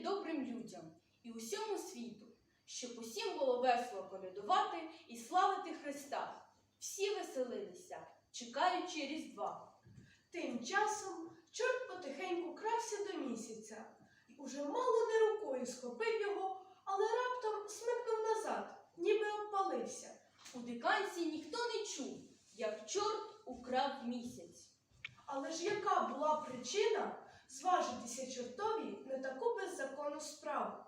добрим людям і усьому світу, щоб усім було весело колядувати і славити Христа. Всі веселилися, чекаючи Різдва. Тим часом чорт потихеньку крався до місяця і уже мало не рукою схопив його, але раптом смикнув назад, ніби обпалився. У диканці ніхто не чув, як чорт украв місяць. Але ж яка була причина зважитися чортові на таку беззаконну справу?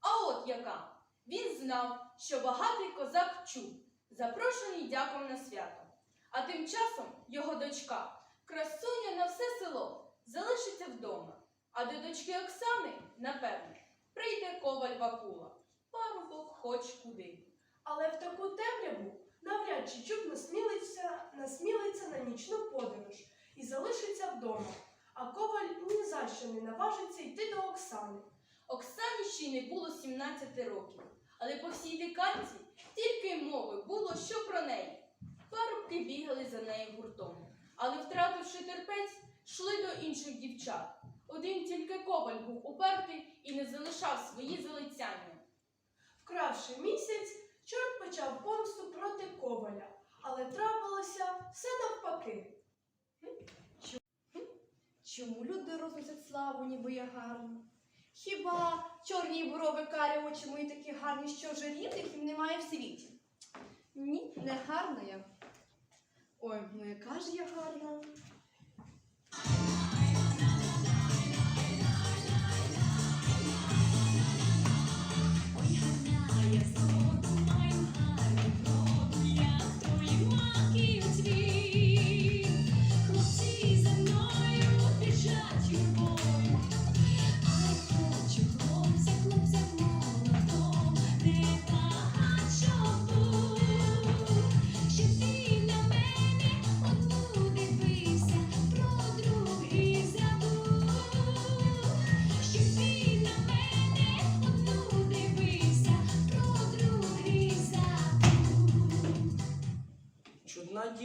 А от яка. Він знав, що багатий козак чув, запрошений дяком на свято. А тим часом його дочка, красуня на все село, залишиться вдома. А до дочки Оксани, напевне, прийде коваль Вакула, парубок хоч куди. Але в таку темряву навряд чи чуб насмілиться, насмілиться на нічну подорож і залишиться вдома. А коваль ні за що не наважиться йти до Оксани. Оксані ще й не було 17 років, але по всій диканці тільки й мови було, що про неї. Парубки бігали за нею гуртом, але, втративши терпець, йшли до інших дівчат. Один тільки коваль був упертий і не залишав свої залицяння. Вкравши місяць, чорт почав помсту проти коваля, але трапилося все навпаки. Чому люди розносять славу, ніби я гарна? Хіба чорні борови карі очі мої такі гарні, що вже рівних їм немає в світі? Ні, не гарна я. Ой, ну яка ж я гарна.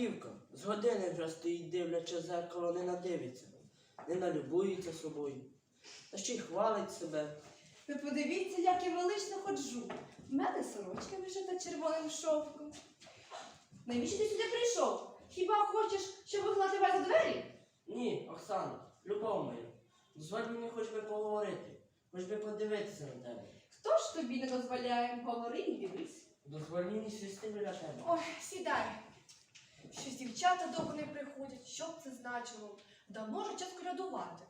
Дівка, з години вже стоїть, дивлячи зеркало, не надивиться, не налюбується собою, та ще й хвалить себе. Ви подивіться, як я велично ходжу. В мене сорочка вишита червоним шовком. Навіщо ти сюди прийшов? Хіба хочеш, щоб вигнати тебе за двері? Ні, Оксана, любов моя, дозволь мені хоч би поговорити, хоч би подивитися на тебе. Хто ж тобі не дозволяє? Говори і дивись. Дозволь мені сісти біля тебе. Ой, сідай. Щось дівчата довго не приходять, що б це значило? Давно ж час колядувати.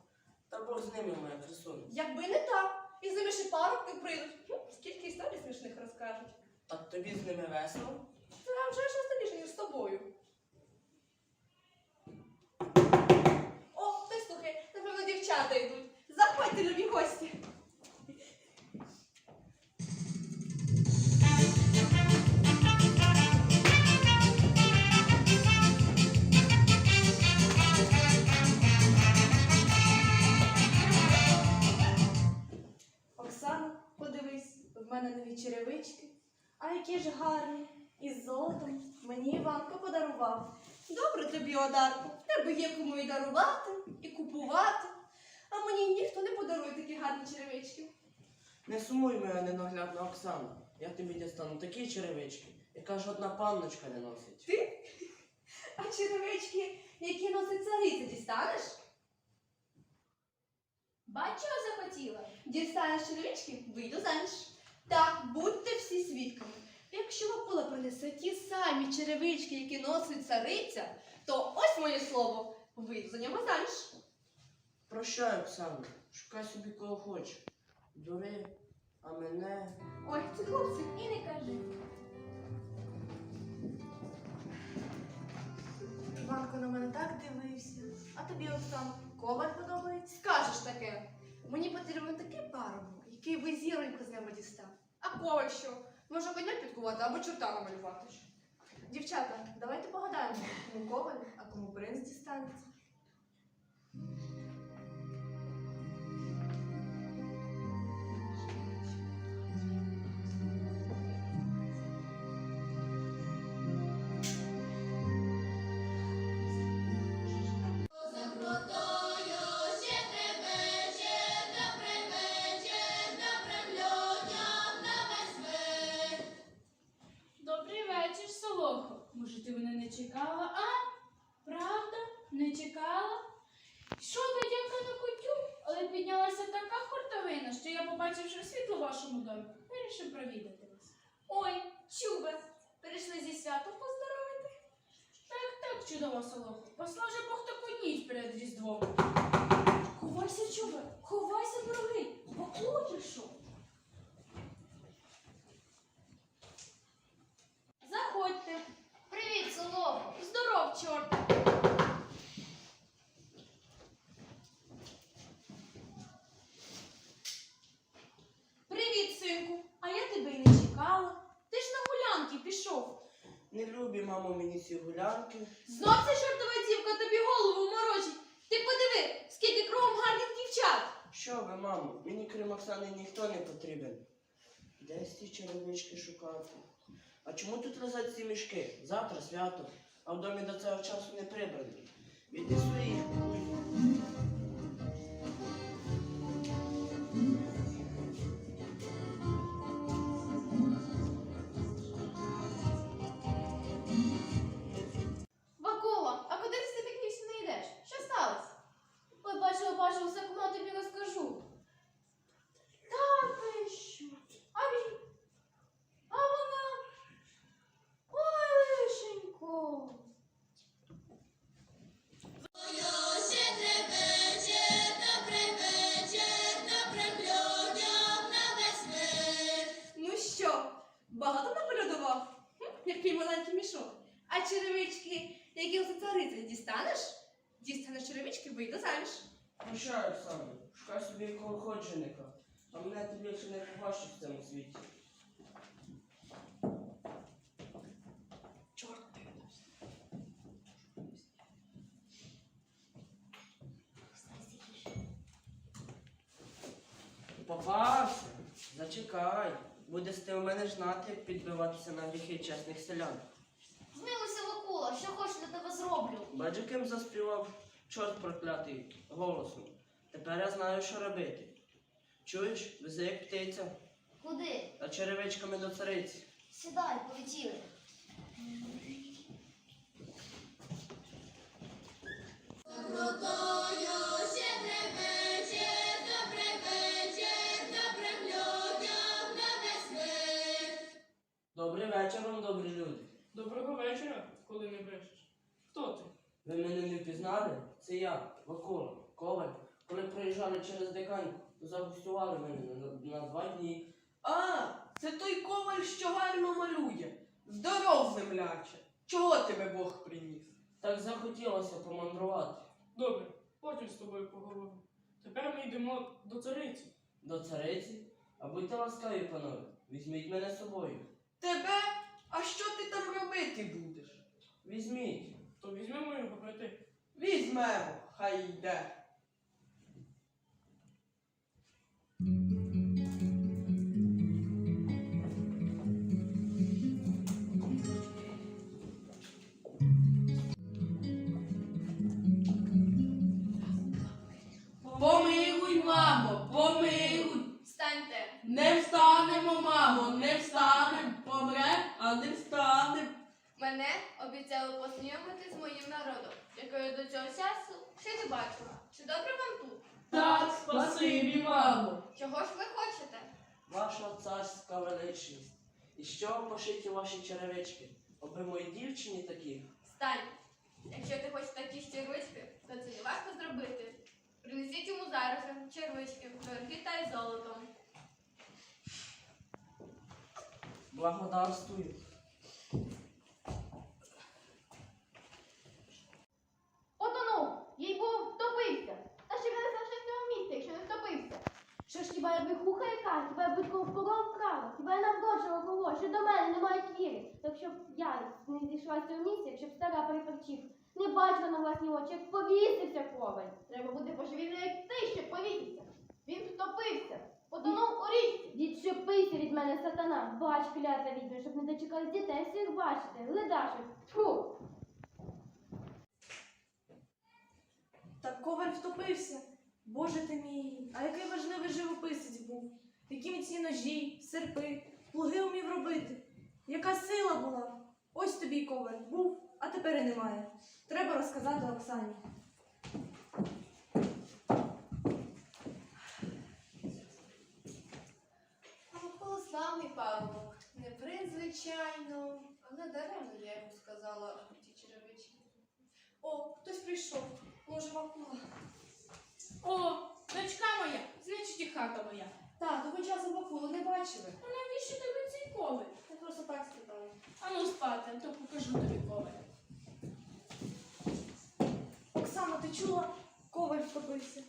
Та Бог з ними, моя красуня. Якби не так, і з ними ще парубки прийдуть. Хм, Скільки історій смішних розкажуть. Так тобі з ними весело? Це вже ж останніше, ніж з тобою. А ж гарні. Із золотом мені Іванко подарував. Добре тобі, Одарку, в тебе є кому і дарувати, і купувати. А мені ніхто не подарує такі гарні черевички. Не сумуй, моя ненаглядна Оксана. Я тобі дістану такі черевички, яка жодна панночка не носить. Ти? А черевички, які носить цариця, дістанеш? Бачу, захотіла. Дістанеш черевички, вийду заміж. Так, будьте всі свідками. Якщо Вакула принесе ті самі черевички, які носить цариця, то ось моє слово, вийду за нього заміж. Прощай, Оксана, шукай собі кого хочеш. Дури, а мене. Ой, це хлопці. І не кажи. Іванко на мене так дивився. А тобі, Оксана, коваль подобається? Скажеш таке. Мені потрібен такий парубок, який би зіроньку з неба дістав. А коваль що? Може коня підкувати або чорта намалювати. Дівчата, давайте погадаємо, кому коваль, а кому принц дістанеться. Ой, чубе, прийшли зі святом поздоровити. Так, так, чудова солоха. Послав же Бог таку ніч перед Різдвом. Ховайся, чубе, ховайся, дорогий, Вакула прийшов. Заходьте. Привіт, солохо! Здоров, чорт. Привіт, синку. А я тебе й не чекала. Ти ж на гулянки пішов. Не любі, мамо, мені ці гулянки. Знов ця чортова дівка тобі голову морочить. Ти подиви, скільки кругом гарних дівчат. Що ви, мамо, мені крім Оксани ніхто не потрібен. Десь ці черевички шукати. А чому тут лежать ці мішки? Завтра свято, а в домі до цього часу не прибрані. Віднесу їх більше в цьому світі. Чорт. Попався. Зачекай. Будеш ти у мене жнати, як підбиватися на гріхи чесних селян. Змилуйся, Вакула, що хочеш для тебе зроблю. Бач, яким заспівав чорт проклятий голосом. Тепер я знаю, що робити. Чуєш, вези як птиця, Куди? а черевичками до цариці. Сідай, полетіли. Добрий вечір вам, добрі люди. Доброго вечора, коли не брешеш. Хто ти? Ви мене не впізнали? Це я, Вакула, Коваль. Коли проїжджали через диканьку, то мене на, на два дні. А, це той коваль, що гарно малює. Здоров, земляче. Чого тебе Бог приніс? Так захотілося помандрувати. Добре, потім з тобою поговоримо. Тепер ми йдемо до цариці. До цариці? А будьте ласкаві, панове, візьміть мене з собою. Не встанемо, мамо, не встанемо. Помре, а не встанемо. Мене обіцяли познайомити з моїм народом, якого я до цього часу ще не бачила. Чи добре вам тут? Так, спасибі, мамо. Чого ж ви хочете? Ваша царська величність. І що пошиті ваші черевички? Оби моїй дівчині такі. Встань. Якщо ти хочеш такі ж червички, то це не важко зробити. Принесіть йому зараз червички, дорогі та й золотом. Благодарствую. Потонув, їй був втопився. Та ще він не залишив цього місця, якщо не втопився. Що ж хіба я вихуха яка, хіба я будь-кого впоров вкрала, хіба я навдочила кого, що до мене не мають віри. Так щоб я не зійшла з цього місця, якщо б стара переперчив, не бачила на власні очі, як повісився коваль. Треба бути божевільною, як ти, щоб повісився. Він втопився, потонув у річці. Відчепися від мене, сатана, бач, клята відьма, щоб не дочекались дітей всіх бачити. Ледашик, тьфу. Так коваль втопився. Боже ти мій, а який важливий живописець був. Які міцні ножі, серпи, плуги умів робити. Яка сила була. Ось тобі коваль був, а тепер і немає. Треба розказати Оксані. А Микола славний парубок. Не принц, звичайно, але даремно я йому сказала ті черевички. О, хтось прийшов. Може, Вакула. О, дочка моя, значить і хата моя. Тату, ви часом Вакулу не бачили? А навіщо тобі цей коваль? Я просто так спитала. Ану спати, а то покажу тобі коваль. Оксана, ти чула? Коваль втопився.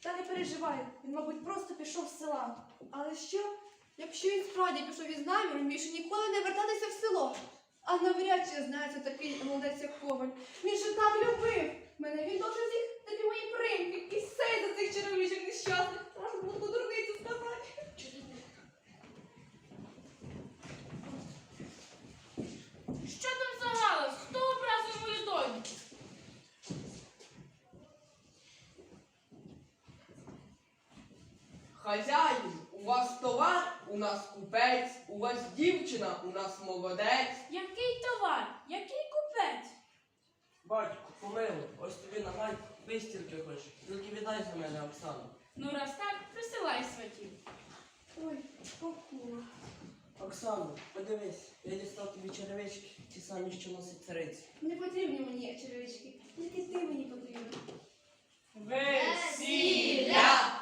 Та не переживай, він, мабуть, просто пішов з села. Але що? Якщо він справді пішов із наміром, більше ніколи не вертатися в село. А навряд чи знається такий молодець, як Коваль. Він же так любив. Мене він добре з'їх такі мої примки. І сей за цих черевичок нещасних. Аж буду дурницю сказати. Що там за галас? Хто образив мою доньку? Хазяїн, у вас товар, у нас купець, у вас дівчина, у нас молодець. Який товар? Який купець? Батько, помилуй, ось тобі на гайку, вистілки хоч. Тільки віддай за мене, Оксану. Ну раз так, присилай сватів. Ой, Вакула. Оксану, подивись, я дістав тобі черевички, ті самі, що носить цариці. Не потрібні мені черевички. Тільки ти мені потрібен. Весілля!